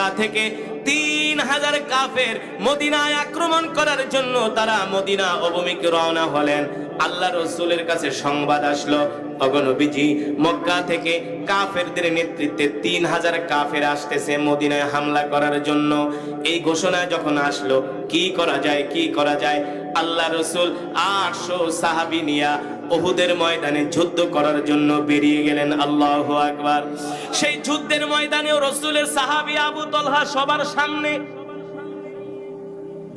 মক্কা থেকে তিন হাজার কাফের মদিনায় আক্রমণ করার জন্য তারা মদিনা অবমিকে রওনা হলেন। আল্লাহ রসুলের কাছে সংবাদ আসলো অগণবিজি মক্কা থেকে কাফেরদের নেতৃত্বে তিন হাজার কাফের আসতেছে মদিনায় হামলা করার জন্য। এই ঘোষণা যখন আসলো, কি করা যায়, কি করা যায়? আল্লাহ রসুল আটশো সাহাবি নিয়া ওহুদের ময়দানে যুদ্ধ করার জন্য বেরিয়ে গেলেন। আল্লাহ আকবার। সেই যুদ্ধের ময়দানেও রসুলের সাহাবি আবু তলহা সবার সামনে।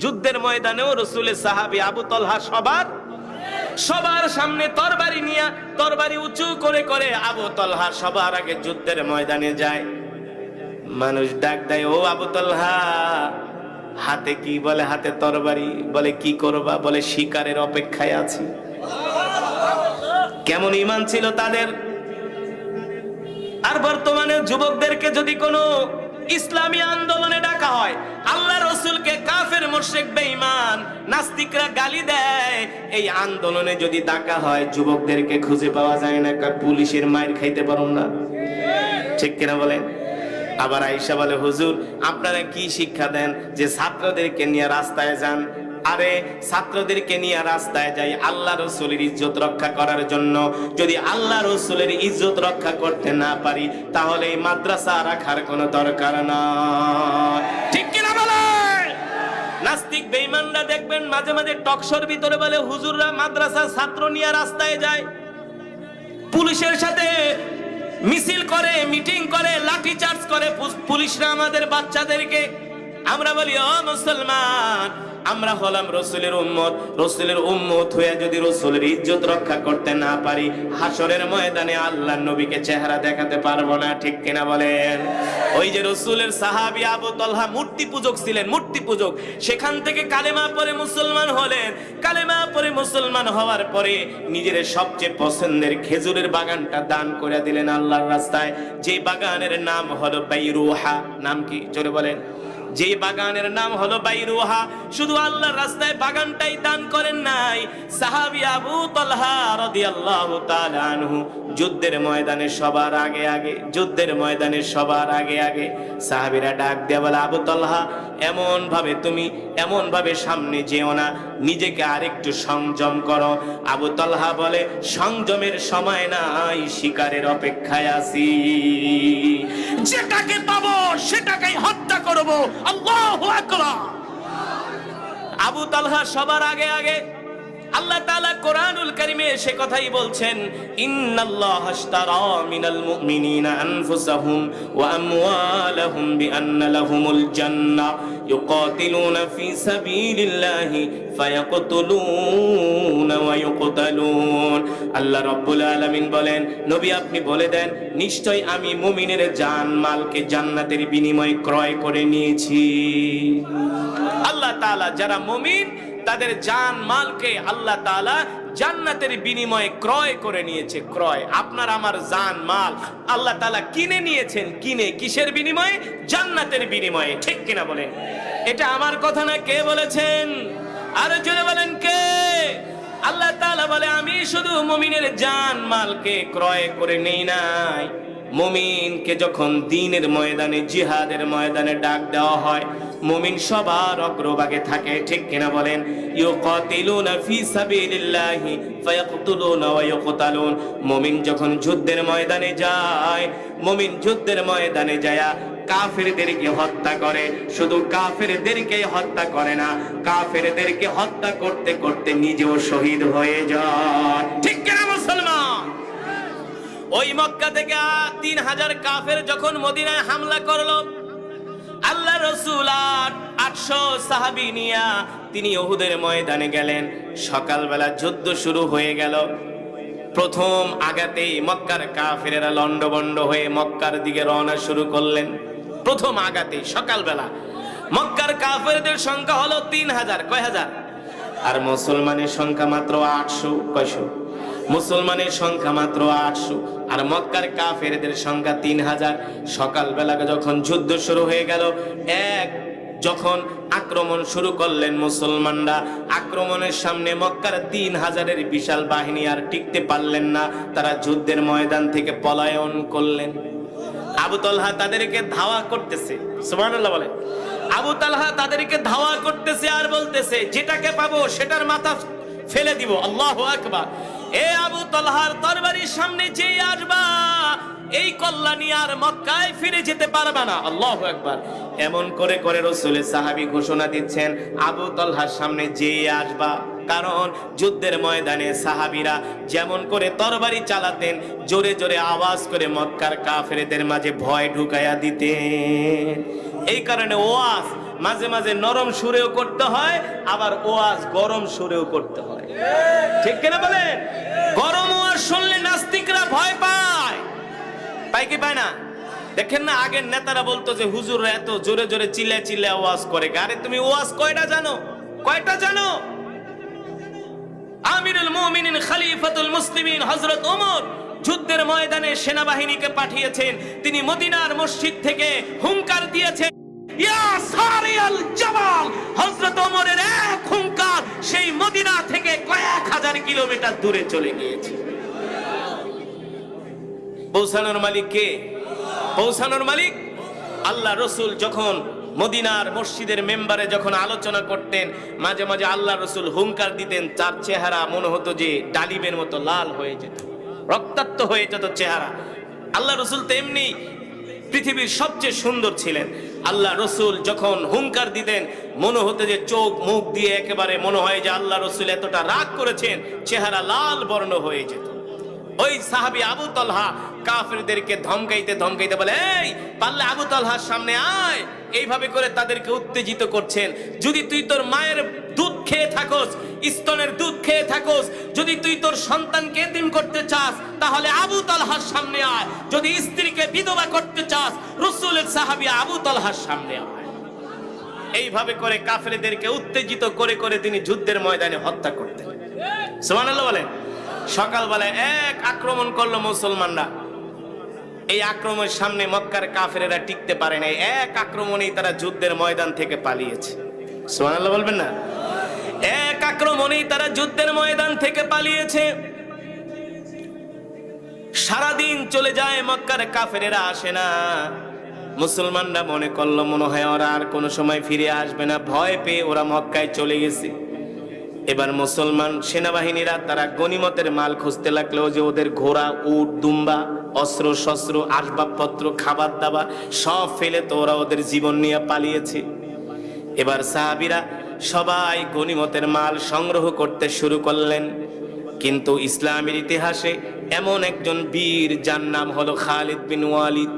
যুদ্ধের ময়দানেও রসুলের সাহাবি আবু তলহা সবার সবার সামনে তরবারি নিয়ে তরবারি উঁচু করে করে আবু তলহা সবার আগে যুদ্ধের ময়দানে যায়। মানুষ ডাক দেয়, ও আবু তলহা হাতে কি বলে হাতে তরবারি? বলে, কি করবা? বলে, শিকারের অপেক্ষায় আছি। কেমন ইমান ছিল তাদের? আর বর্তমানে যুবকদেরকে যদি কোনো ইসলামী আন্দোলনে ডাকা হয়, আল্লাহ রসুলকে কাফের মোশেক বেঈমান, নাস্তিকরা গালি দেয়, এই আন্দোলনে যদি ডাকা হয়, যুবকদেরকে খুঁজে পাওয়া যায় না পুলিশের মায়ের খাইতে পারুন না। ঠিক কিনা বলেন? আবার আইসা বলে, হুজুর, আপনারা কি শিক্ষা দেন যে ছাত্রদেরকে নিয়ে রাস্তায় যান? আরে, ছাত্রদেরকে নিয়ে রাস্তায় যাই আল্লাহ রসুলের ইজ্জত রক্ষা করার জন্য। যদি আল্লাহ রসুলের ইজ্জত রক্ষা করতে না পারি, তাহলে এই মাদ্রাসা রাখার কোনো দরকার নয় ঠিক কিনা বলে? নাস্তিক বেঈমানরা দেখবেন মাঝে মাঝে টকশোর ভিতরে বলে, হুজুররা মাদ্রাসার ছাত্র নিয়ে রাস্তায় যায়। পুলিশের সাথে মিছিল করে মিটিং করে লাঠি চার্জ করে পুলিশরা আমাদের বাচ্চাদেরকে। আমরা বলি ও মুসলমান আমরা হলাম রসুলের উম্মত। রসুলের উম্মত হয়ে যদি রসুলের ইজ্জত রক্ষা করতে না পারি হাসরের ময়দানে আল্লাহ নবীকে চেহারা দেখাতে পারব না, ঠিক কিনা বলেন? ওই যে রসুলের সাহাবি আবু তলহা মূর্তি পূজক ছিলেন, মূর্তি পূজক। সেখান থেকে কালেমা পরে মুসলমান হলেন। কালেমা পরে মুসলমান হওয়ার পরে নিজের সবচেয়ে পছন্দের খেজুরের বাগানটা দান করে দিলেন আল্লাহর রাস্তায়। যে বাগানের নাম হলো বাইরুহা। নাম কি? জোরে বলেন। যে বাগানের নাম হলো বাইরুহা, শুধু আল্লাহর রাস্তায় বাগানটাই দান করেন নাই। সাহাবি আবু তালহা রাদিয়াল্লাহু তাআলা আনহু, যুদ্ধের ময়দানে সবার আগে আগে, যুদ্ধের ময়দানে সবার আগে আগে সাহাবীরা ডাক দেয়া বলে, আবু তালহা এমন ভাবে তুমি এমন ভাবে সামনে যেও না, নিজেকে আরেকটু সংযম করো। আবু তালহা বলে, সংযমের সময় নাই, শিকারের অপেক্ষায় আছি। যেটাকে পাবো সেটাকেই হত্যা করব। আল্লাহু আবু তালহা সবার আগে আগে। আল্লাহ তাআলা কোরআনুল কারীমে সে কথাই বলছেন, ইন্নাল্লাহ আশতারা মিনাল মুমিনিনা আনফুসাহুম ওয়া আমওয়ালাহুম বিআন্না লাহুমুল জান্নাহ ইউকাতিলুনা ফি সাবিলিল্লাহি ফায়াকতুলুনা ওয়া ইউকতালুন। আল্লাহ রাব্বুল আলামিন বলেন, নবী আপনি বলে দেন, নিশ্চয় আমি মুমিনের জান মালকে জান্নাতের বিনিময়ে ক্রয় করে নিয়েছি। আল্লাহ তাআলা, যারা মুমিন তাদের জান মালকে আল্লাহ তাআলা জান্নাতের বিনিময়ে ক্রয় করে নিয়েছে, ক্রয়। আপনার আমার জান মাল আল্লাহ তালা কিনে নিয়েছেন, কিনে কিসের বিনিময়ে? জান্নাতের বিনিময়ে। ঠিক কিনা বলেন? এটা আমার কথা না, কে বলেছেন? আরও জোরে বলেন, কে? আল্লাহ তালা বলে, আমি শুধু মুমিনের জান মালকে ক্রয় করে নেই নাই। মুমিনকে যখন দিনের ময়দানে, জিহাদের ময়দানে ডাক দেওয়া হয় মুমিন সবার অগ্রভাগে থাকে, ঠিক কিনা বলেন? ইউকাতিলুনা ফি সাবিলিল্লাহি ফায়াকতুলুনা ওয়া মুমিন যখন যুদ্ধের ময়দানে যায়, মুমিন যুদ্ধের ময়দানে যায় কাফেরদেরকে হত্যা করে। শুধু কাফেরদেরকে হত্যা করে না, কাফেরদেরকে হত্যা করতে করতে নিজেও শহীদ হয়ে যায়। ঠিক কিনা মুসলমান? ওই মক্কা থেকে তিন হাজার কাফের যখন মদিনায় হামলা করল আল্লাহ রসুল আট, আটশো সাহাবি নিয়া তিনি ওহুদের ময়দানে গেলেন। সকালবেলা যুদ্ধ শুরু হয়ে গেল। প্রথম আগাতেই মক্কার কাফেরেরা লন্ডবন্ড হয়ে মক্কার দিকে রওনা শুরু করলেন। প্রথম আগাতেই সকালবেলা মক্কার কাফেরদের সংখ্যা হলো তিন হাজার, কয় হাজার? আর মুসলমানের সংখ্যা মাত্র আটশো, কয়শো? মুসলমানের সংখ্যা মাত্র আটশো, আর মক্কার কাফেরদের সংখ্যা তিন হাজার। সকালবেলা যখন যুদ্ধ শুরু হয়ে গেল, এক যখন আক্রমণ শুরু করলেন মুসলমানরা, আক্রমণের সামনে মক্কার তিন হাজারের বিশাল বাহিনী আর টিকতে পারলেন না। তারা যুদ্ধের ময়দান থেকে পলায়ন করলেন। আবু তলহা তাদেরকে ধাওয়া করতেছে। সুবহানাল্লাহ বলে। আবু তালহা তাদেরকে ধাওয়া করতেছে আর বলতেছে, যেটাকে পাবো সেটার মাথা ফেলে দিব। আল্লাহ আকবার। এ আবু তলহার তরবারির সামনে যে আসবা, এই কল্যাণী আর মক্কায় ফিরে যেতে পারবে না। আল্লাহ একবার এমন করে করে রসুলের সাহাবী ঘোষণা দিচ্ছেন, আবু তলহার সামনে যে আসবা। কারণ যুদ্ধের ময়দানে সাহাবীরা যেমন করে তরবারি চালাতেন, জোরে জোরে আওয়াজ করে মক্কার কাফেরদের মাঝে ভয় ঢুকাইয়া দিতেন। এই কারণে ওয়াজ মাঝে মাঝে নরম সুরেও করতে হয়, আবার ওয়াজ গরম সুরেও করতে হয়। ঠিক কিনা বলেন গরম ওয়াজ শুনলে নাস্তিকরা ভয় পায়। পায় কি পায় না? দেখেন না, আগের নেতারা বলতো যে হুজুররা এত জোরে জোরে ওয়াজ করে। আরে তুমি ওয়াজ কয়টা জানো? কয়টা জানো? আমিরুল মুমিনিন খলিফাতুল মুসলিমিন হযরত ওমর যুদ্ধের ময়দানে সেনাবাহিনীকে পাঠিয়েছেন। তিনি মদিনার মসজিদ থেকে হুঙ্কার দিয়েছেন, ইয়া সারিয়াল জামাল হযরত ওমরের এক হুঙ্কার সেই মদিনা থেকে কয়েক হাজার কিলোমিটার দূরে চলে গিয়েছে। পৌঁছানোর মালিক কে? পৌঁছানোর মালিক? আল্লাহ রসুল যখন মদিনার মসজিদের মেম্বারে যখন আলোচনা করতেন, মাঝে মাঝে আল্লাহ রসুল হুঙ্কার দিতেন, তার চেহারা মনে হতো যে ডালিমের মতো লাল হয়ে যেত, রক্তাক্ত হয়ে যেত চেহারা। আল্লাহ রসুল তেমনি পৃথিবীর সবচেয়ে সুন্দর ছিলেন। আল্লাহ রসুল যখন হুঙ্কার দিতেন, মনে হতে যে চোখ মুখ দিয়ে একেবারে মনে হয় যে আল্লাহ রসুল এতটা রাগ করেছেন, চেহারা লাল বর্ণ হয়ে যেত। ওই সাহাবি আবু তলহা কাফেরদেরকে ধমকাইতে ধমকাইতে বলে, এই পারলে আবু তলহার সামনে আয়। এইভাবে করে তাদেরকে উত্তেজিত করছেন। যদি তুই তোর মায়ের দুধ খেয়ে থাকোস, স্তনের দুধ খেয়ে থাকোস, যদি তুই তোর সন্তানকে এতিম করতে চাস, তাহলে আবু তলহার সামনে আয়। যদি স্ত্রীকে বিধবা করতে চাস, রসুলের সাহাবি আবু তলহার সামনে আয়। এইভাবে করে কাফেরদেরকে উত্তেজিত করে করে তিনি যুদ্ধের ময়দানে হত্যা করতেন। সুবহানাল্লাহ বলেন। সকালবেলায় এক আক্রমণ করল মুসলমানরা। এই আক্রমণের সামনে মক্কার কাফেরেরা টিকতে পারে নাই। এক আক্রমণেই তারা যুদ্ধের ময়দান থেকে পালিয়েছে। সুবহানাল্লাহ বলবেন না? এক আক্রমণেই তারা যুদ্ধের ময়দান থেকে পালিয়েছে। সারাদিন চলে যায় মক্কার কাফেরেরা, আসে না। মুসলমানরা মনে করল, মনে হয় ওরা আর কোনো সময় ফিরে আসবে না। ভয় পেয়ে ওরা মক্কায় চলে গেছে। এবার মুসলমান সেনাবাহিনীরা তারা গনিমতের মাল খুঁজতে লাগল যে ওদের ঘোড়া, উট, দুম্বা, অস্ত্র, শস্ত্র, আসবাবপত্র, খাবার দাবার সব ফেলে তো ওরা ওদের জীবন নিয়ে পালিয়েছে। এবার সাহাবিরা সবাই গনিমতের মাল সংগ্রহ করতে শুরু করলেন। কিন্তু ইসলামের ইতিহাসে এমন একজন বীর যার নাম হলো খালিদ বিন ওয়ালিদ।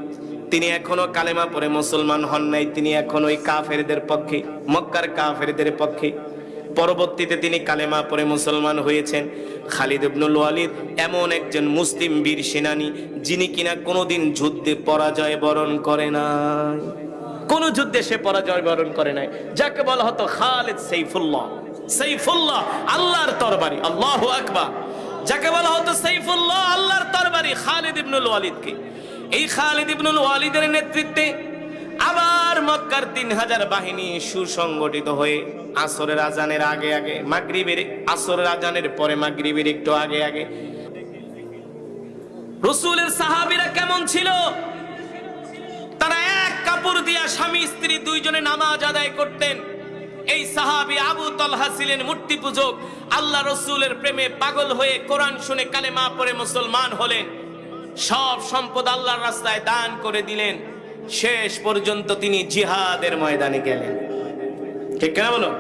তিনি এখনও কালেমা পরে মুসলমান হন নাই, তিনি এখন ওই কাফেরদের পক্ষে, মক্কার কাফেরদের পক্ষে। পরবর্তীতে তিনি কালেমা পরে মুসলমান হয়েছেন। খালিদ ইবনুল ওয়ালিদ এমন একজন মুসলিম বীর সেনানী, যিনি কিনা কোনোদিন যুদ্ধে পরাজয় বরণ করে নাই। কোন যুদ্ধে সে পরাজয় বরণ করে নাই। যাকে বলা হতো খালিদ সাইফুল্লাহ। সাইফুল্লাহ, আল্লাহর তরবারি। আল্লাহ আকবার। যাকে বলা হতো সাইফুল্লাহ, আল্লাহর তরবারি খালিদ ইবনুল ওয়ালিদকে। এই খালিদ ইবনুল ওয়ালিদের নেতৃত্বে আবার মক্কার তিন হাজার বাহিনী সুসংগঠিত হয়ে আসরের আজানের আগে আগে, মাগরিবের আসরের আজানের পরে মাগরিবের একটু আগে আগে। রসুলের সাহাবীরা কেমন ছিল? তারা এক কাপড় দিয়া স্বামী, স্ত্রী দুইজনে নামাজ আদায় করতেন। এই সাহাবী আবু তলহা ছিলেন মূর্তি পূজক। আল্লাহ রসুলের প্রেমে পাগল হয়ে কোরআন শুনে কালেমা পড়ে মুসলমান হলেন। সব সম্পদ আল্লাহর রাস্তায় দান করে দিলেন। শেষ পর্যন্ত তিনি জিহাদের ময়দানে গেলেন। ঠিক কেনা বলো?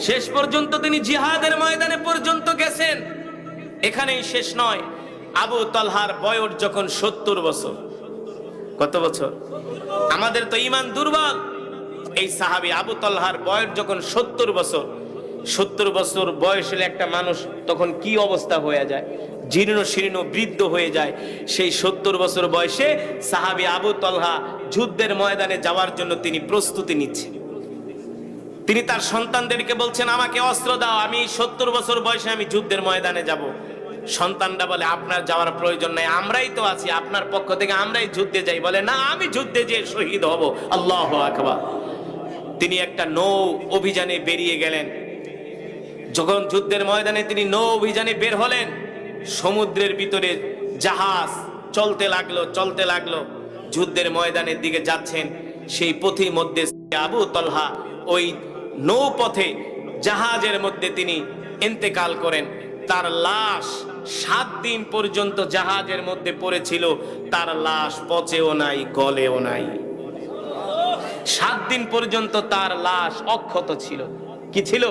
শেষ পর্যন্ত তিনি জিহাদের ময়দানে পর্যন্ত গেছেন। এখানেই শেষ নয়, আবু তলহার বয়স যখন সত্তর বছর। কত বছর? আমাদের তো ইমান দুর্বল। এই সাহাবি আবু তলহার বয়স যখন সত্তর বছর সত্তর বছর বয়স হলে একটা মানুষ তখন কি অবস্থা হয়ে যায়? জীর্ণ শীর্ণ বৃদ্ধ হয়ে যায়। সেই সত্তর বছর বয়সে সাহাবি আবু তলহা যুদ্ধের ময়দানে যাওয়ার জন্য তিনি প্রস্তুতি নিচ্ছেন। তিনি তার সন্তানদেরকে বলছেন, আমাকে অস্ত্র দাও, আমি সত্তর বছর বয়সে আমি যুদ্ধের ময়দানে যাব। সন্তানরা বলে, আপনার যাওয়ার প্রয়োজন নাই, আমরাই তো আছি, আপনার পক্ষ থেকে আমরাই যুদ্ধে যাই। বলে, না, আমি যুদ্ধে যে শহীদ হব। আল্লাহ আকবার। তিনি একটা নৌ অভিযানে বেরিয়ে গেলেন। যখন যুদ্ধের ময়দানে তিনি নৌ অভিযানে বের হলেন, সমুদ্রের ভিতরে জাহাজ চলতে লাগল চলতে লাগল। যুদ্ধের ময়দানের দিকে যাচ্ছেন, সেই পথের মধ্যে আবু তলহা ওই নৌপথে জাহাজের মধ্যে তিনি ইন্তেকাল করেন। তার লাশ সাত দিন পর্যন্ত জাহাজের মধ্যে পড়েছিল, তার লাশ পচেও নাই, গলেও নাই। সাত দিন পর্যন্ত তার লাশ অক্ষত ছিল। কি ছিল?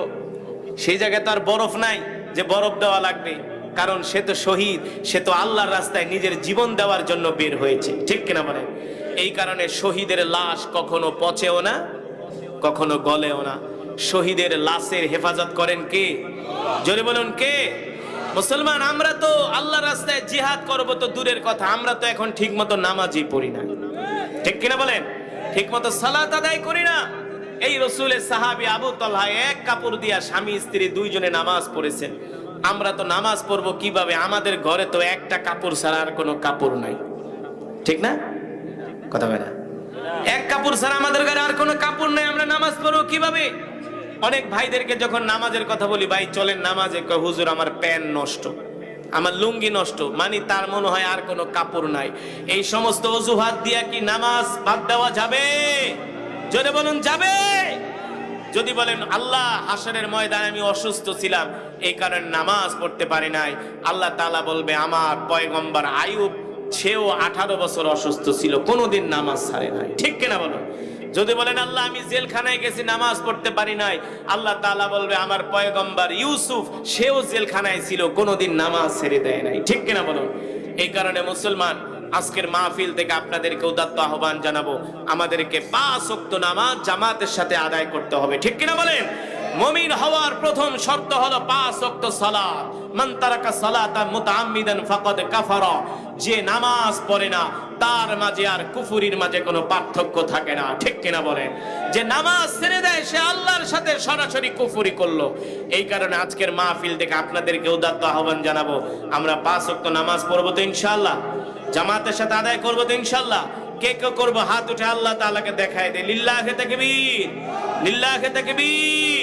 সেই জায়গায় তার বরফ নাই যে বরফ দেওয়া লাগবে। কারণ সে তো শহীদ, সে তো আল্লাহর রাস্তায় নিজের জীবন দেওয়ার জন্য বের হয়েছে। ঠিক কিনা বলেন এই কারণে শহীদের লাশ কখনো পচেও না, কখনো গলেও না। শহীদের লাশের হেফাজত করেন কে? জোরে বলুন কে? মুসলমান, আমরা তো আল্লাহ রাস্তায় জিহাদ করব তো দূরের কথা, আমরা তো এখন ঠিক মতো নামাজই পড়ি না। ঠিক কিনা বলেন? ঠিক মতো সালাত আদায় করি না। এই রসুলের সাহাবি আবু তলহা এক কাপড় দিয়া স্বামী, স্ত্রী দুইজনে নামাজ পড়েছেন। আমরা তো নামাজ পড়ব কীভাবে? আমাদের ঘরে তো একটা কাপড় ছাড়া আর কোনো কাপড় নাই। ঠিক না? কথা বলে এক কাপড় ছাড়া আমাদের ঘরে আর কোনো কাপড় নেই, আমরা নামাজ পড়ব কীভাবে? অনেক ভাইদেরকে যখন নামাজের কথা বলি, ভাই, চলেন নামাজে। হুজুর, আমার প্যান্ট নষ্ট, আমার লুঙ্গি নষ্ট মানে তার মনে হয় আর কোনো কাপড় নাই। এই সমস্ত অজুহাত দিয়া কি নামাজ বাদ দেওয়া যাবে? জোরে বলুন, যাবে? যদি বলেন, আল্লাহ, হাসরের ময়দানে আমি অসুস্থ ছিলাম এই কারণে নামাজ পড়তে পারি নাই। আল্লাহ তালা বলবে, আমার পয়গম্বর আয়ুব সেও আঠারো বছর অসুস্থ ছিল, কোনোদিন নামাজ ছাড়ে নাই। ঠিক কিনা বলো যদি বলেন, আল্লাহ, আমি জেলখানায় গেছি, নামাজ পড়তে পারি নাই, আল্লাহ তালা বলবে, আমার পয়গম্বর ইউসুফ, সেও জেলখানায় ছিল, কোনোদিন নামাজ ছেড়ে দেয় নাই। ঠিক কিনা বলো এই কারণে মুসলমান আজকের মাহফিল থেকে আপনাদেরকে উদাত্ত আহ্বান জানাব। আমাদেরকে পাঁচ ওয়াক্ত নামাজ জামাতের সাথে আদায় করতে হবে। ঠিক কিনা বলেন? মমিন হওয়ার প্রথম শর্ত হলো পাঁচ ওয়াক্ত সালাত। মান যে নামাজ পড়ে না, তার মাঝে আর কুফুরির মাঝে কোনো পার্থক্য থাকে না। ঠিক কিনা বলেন? যে নামাজ ছেড়ে দেয়, সে আল্লাহর সাথে সরাসরি কুফুরি করল। এই কারণে আজকের মাহফিল থেকে আপনাদেরকে উদাত্ত আহ্বান জানাব। আমরা পাঁচ ওয়াক্ত নামাজ পড়ব তো ইনশাআল্লাহ। জামাতের সাথে আদায় করব তো ইনশাল্লাহ। কে কে করব? হাত উঠে আল্লাহ তালাকে দেখায় দে। লিল্লাহে তাকবীর। লিল্লাহে তাকবীর।